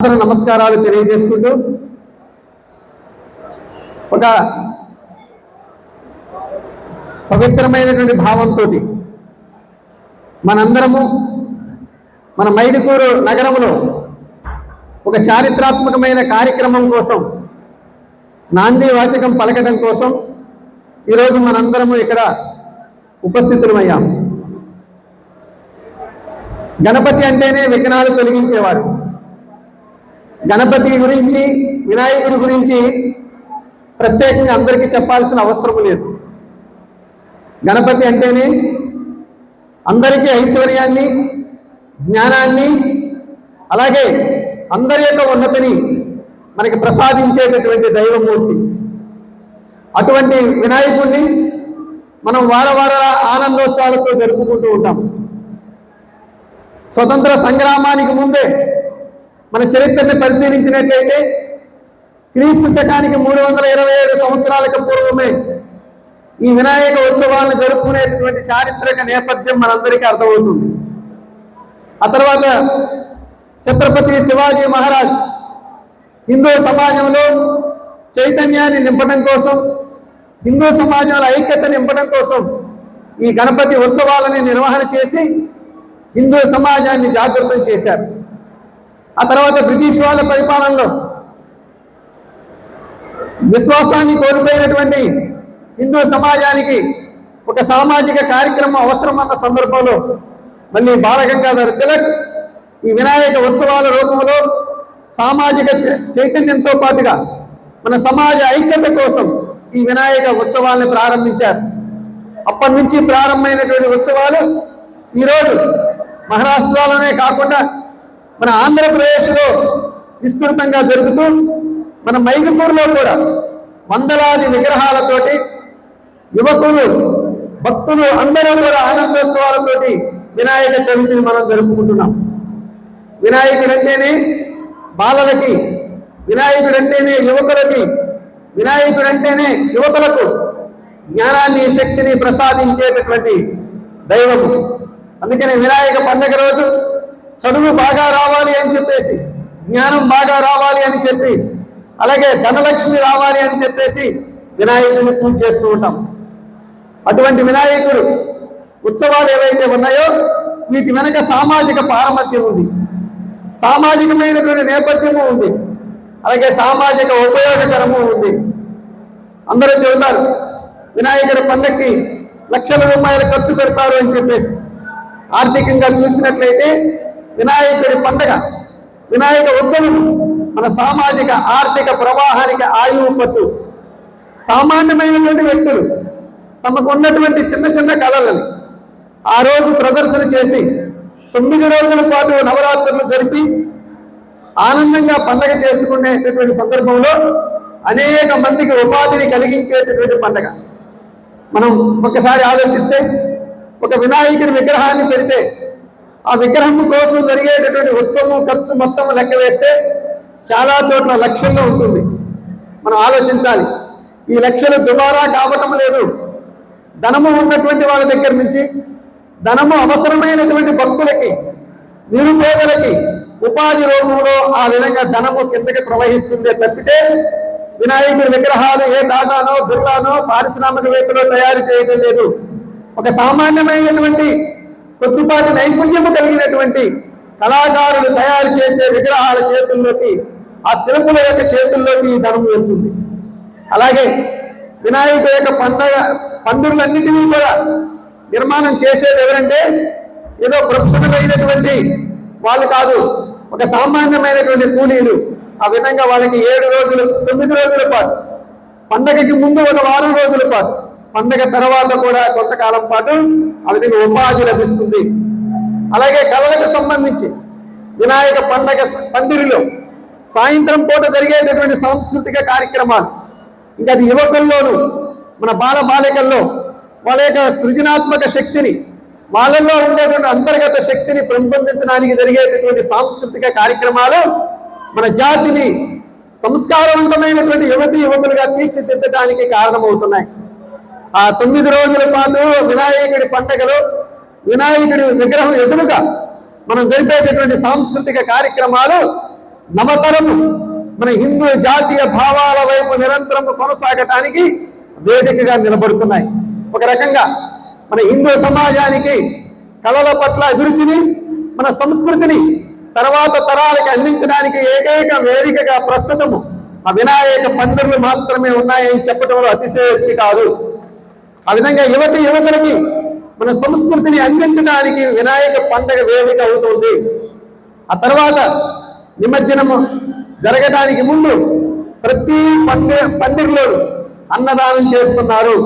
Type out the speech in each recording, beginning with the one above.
అందరూ నమస్కారాలు తెలియజేసుకుంటూ ఒక పవిత్రమైనటువంటి భావంతో మనందరము మన మైదుకూరు నగరంలో ఒక చారిత్రాత్మకమైన కార్యక్రమం కోసం నాంది వాచకం పలకటం కోసం ఈరోజు మనందరము ఇక్కడ ఉపస్థితులమయ్యాం. గణపతి అంటేనే విఘ్నాలు తొలగించేవాడు. గణపతి గురించి వినాయకుడి గురించి ప్రత్యేకంగా అందరికీ చెప్పాల్సిన అవసరం లేదు. గణపతి అంటేనే అందరికీ ఐశ్వర్యాన్ని జ్ఞానాన్ని అలాగే అందరి యొక్క ఉన్నతిని మనకి ప్రసాదించేటటువంటి దైవమూర్తి. అటువంటి వినాయకుడిని మనం వారవార ఆనందోత్సవాలతో జరుపుకుంటూ ఉంటాం. స్వతంత్ర సంగ్రామానికి ముందే మన చరిత్రని పరిశీలించినట్లయితే క్రీస్తు శకానికి మూడు వందల ఇరవై ఏడు సంవత్సరాలకు పూర్వమే ఈ వినాయక ఉత్సవాలను జరుపుకునేటటువంటి చారిత్రక నేపథ్యం మనందరికీ అర్థమవుతుంది. ఆ తర్వాత ఛత్రపతి శివాజీ మహారాజ్ హిందూ సమాజంలో చైతన్యాన్ని నింపడం కోసం హిందూ సమాజంలో ఐక్యత నింపడం కోసం ఈ గణపతి ఉత్సవాలని నిర్వహణ చేసి హిందూ సమాజాన్ని జాగృతం చేశారు. ఆ తర్వాత బ్రిటిష్ వాళ్ళ పరిపాలనలో విశ్వాసాన్ని కోల్పోయినటువంటి హిందూ సమాజానికి ఒక సామాజిక కార్యక్రమం అవసరమన్న సందర్భంలో మళ్ళీ బాలగంగాధర తిలక్ ఈ వినాయక ఉత్సవాల రూపంలో సామాజిక చై- చైతన్యంతో పాటుగా మన సమాజ ఐక్యత కోసం ఈ వినాయక ఉత్సవాల్ని ప్రారంభించారు. అప్పటి నుంచి ప్రారంభమైనటువంటి ఉత్సవాలు ఈరోజు మహారాష్ట్రలోనే కాకుండా మన ఆంధ్రప్రదేశ్లో విస్తృతంగా జరుగుతూ మన మైదుకూరులో కూడా వందలాది విగ్రహాలతోటి యువకులు భక్తులు అందరూ కూడా ఆనందోత్సవాలతోటి వినాయక చవితిని మనం జరుపుకుంటున్నాం. వినాయకుడు అంటేనే బాలలకి వినాయకుడు అంటేనే యువకులకి వినాయకుడు అంటేనే యువకులకు జ్ఞానాన్ని శక్తిని ప్రసాదించేటటువంటి దైవము. అందుకనే వినాయక పండగ రోజు చదువు బాగా రావాలి అని చెప్పేసి జ్ఞానం బాగా రావాలి అని చెప్పి అలాగే ధనలక్ష్మి రావాలి అని చెప్పేసి వినాయకుడిని పూజ చేస్తూ ఉంటాం. అటువంటి వినాయకుడు ఉత్సవాలు ఏవైతే ఉన్నాయో వీటి వెనక సామాజిక పారమత్యం ఉంది. సామాజికమైనటువంటి నేపథ్యము ఉంది. అలాగే సామాజిక ఉపయోగకరము ఉంది. అందరూ చెబుతారు వినాయకుడి పండక్కి లక్షల రూపాయలు ఖర్చు పెడతారు అని చెప్పేసి. ఆర్థికంగా చూసినట్లయితే వినాయకుడి పండగ వినాయక ఉత్సవం మన సామాజిక ఆర్థిక ప్రవాహానికి ఆయువు పట్టు. సామాన్యమైనటువంటి వ్యక్తులు తమకు ఉన్నటువంటి చిన్న చిన్న కళలని ఆ రోజు ప్రదర్శన చేసి తొమ్మిది రోజుల పాటు నవరాత్రులు జరిపి ఆనందంగా పండగ చేసుకునేటటువంటి సందర్భంలో అనేక మందికి ఉపాధిని కలిగించేటటువంటి పండగ. మనం ఒక్కసారి ఆలోచిస్తే ఒక వినాయకుడి విగ్రహాన్ని పెడితే ఆ విగ్రహం కోసం జరిగేటటువంటి ఉత్సవం ఖర్చు మొత్తం లెక్క వేస్తే చాలా చోట్ల లక్ష్యంగా ఉంటుంది. మనం ఆలోచించాలి. ఈ లక్షలు దుబారా కావటం లేదు. ధనము ఉన్నటువంటి వాళ్ళ దగ్గర నుంచి ధనము అవసరమైనటువంటి భక్తులకి నిరుపేదలకి ఉపాధి రూపంలో ఆ విధంగా ధనము కిందకి ప్రవహిస్తుందే తప్పితే వినాయకుడి విగ్రహాలు ఏ టాటానో బిర్లానో పారిశ్రామికవేత్తలో తయారు చేయడం లేదు. ఒక సామాన్యమైనటువంటి కొద్దిపాటి నైపుణ్యము కలిగినటువంటి కళాకారులు తయారు చేసే విగ్రహాల చేతుల్లోకి ఆ శిల్పుల యొక్క చేతుల్లోకి ఈ ధనం వెళ్తుంది. అలాగే వినాయకుడి యొక్క పండగ పందిరులన్నిటినీ కూడా నిర్మాణం చేసేది ఎవరంటే ఏదో ప్రొఫెషనల్ అయినటువంటి వాళ్ళు కాదు ఒక సామాన్యమైనటువంటి కూలీలు. ఆ విధంగా వాళ్ళకి ఏడు రోజులు తొమ్మిది రోజుల పాటు పండగకి ముందు ఒక వారం రోజుల పాటు పండగ తర్వాత కూడా కొంతకాలం పాటు ఆ విధంగా ఉపాధి లభిస్తుంది. అలాగే కళలకు సంబంధించి వినాయక పండగ పందిరిలో సాయంత్రం పూట జరిగేటటువంటి సాంస్కృతిక కార్యక్రమాలు. ఇంకా అది యువకుల్లోనూ మన బాల బాలికల్లో వాళ్ళ యొక్క సృజనాత్మక శక్తిని వాళ్ళల్లో ఉండేటువంటి అంతర్గత శక్తిని పెంపొందించడానికి జరిగేటటువంటి సాంస్కృతిక కార్యక్రమాలు మన జాతిని సంస్కారవంతమైనటువంటి యువతి యువకులుగా తీర్చిదిద్దడానికి కారణమవుతున్నాయి. ఆ తొమ్మిది రోజుల పాటు వినాయకుడి పండగలో వినాయకుడి విగ్రహం ఎదురుగా మనం జరిపేటటువంటి సాంస్కృతిక కార్యక్రమాలు నవతరము మన హిందూ జాతీయ భావాల వైపు నిరంతరం కొనసాగటానికి వేదికగా నిలబడుతున్నాయి. ఒక రకంగా మన హిందూ సమాజానికి కళల పట్ల అభిరుచిని మన సంస్కృతిని తర్వాత తరాలకి అందించడానికి ఏకైక వేదికగా ప్రస్తుతము ఆ వినాయక పందిర్లు మాత్రమే ఉన్నాయని చెప్పడంలో అతిశయోక్తి కాదు. ఆ విధంగా యువతి యువకులకి మన సంస్కృతిని అందించడానికి వినాయక పండగ వేదిక అవుతుంది. ఆ తర్వాత నిమజ్జనము జరగడానికి ముందు ప్రతి పండి పందిరిలో అన్నదానం చేస్తున్నారు.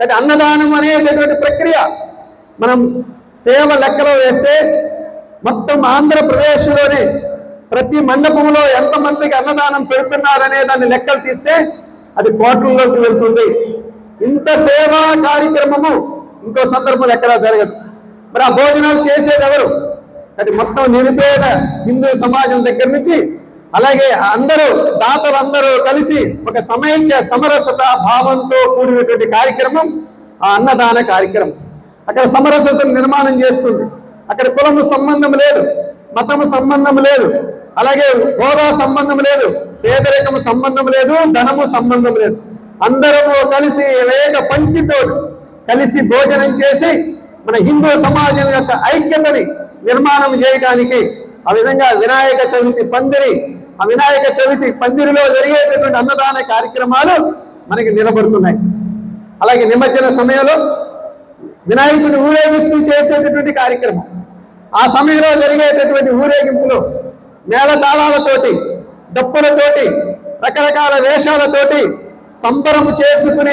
అంటే అన్నదానం అనేటటువంటి ప్రక్రియ మనం సేవ లెక్కలో వేస్తే మొత్తం ఆంధ్రప్రదేశ్లోనే ప్రతి మండపంలో ఎంతమందికి అన్నదానం పెడుతున్నారనే దాన్ని లెక్కలు తీస్తే అది కోట్లలోకి వెళ్తుంది. ఇంత సేవా కార్యక్రమము ఇంకో సందర్భంలో ఎక్కడా జరగదు. మరి ఆ భోజనాలు చేసేది ఎవరు? అంటే మొత్తం నిరుపేద హిందూ సమాజం దగ్గర నుంచి అలాగే అందరూ దాతలందరూ కలిసి ఒక సమైక్య సమరసత భావంతో కూడినటువంటి కార్యక్రమం ఆ అన్నదాన కార్యక్రమం. అక్కడ సమరసతను నిర్మాణం చేస్తుంది. అక్కడ కులము సంబంధం లేదు మతము సంబంధం లేదు అలాగే హోదా సంబంధం లేదు పేదరికము సంబంధం లేదు ధనము సంబంధం లేదు. అందరము కలిసి వేగ పంక్తితో కలిసి భోజనం చేసి మన హిందూ సమాజం యొక్క ఐక్యతని నిర్మాణం చేయడానికి ఆ విధంగా వినాయక చవితి పందిరి ఆ వినాయక చవితి పందిరిలో జరిగేటటువంటి అన్నదాన కార్యక్రమాలు మనకి నిలబడుతున్నాయి. అలాగే నిమజ్జన సమయంలో వినాయకుడిని ఊరేగిస్తూ చేసేటటువంటి కార్యక్రమం ఆ సమయంలో జరిగేటటువంటి ఊరేగింపులు మేళతాళాలతోటి డప్పులతోటి రకరకాల వేషాలతోటి సంబరము చేసుకునే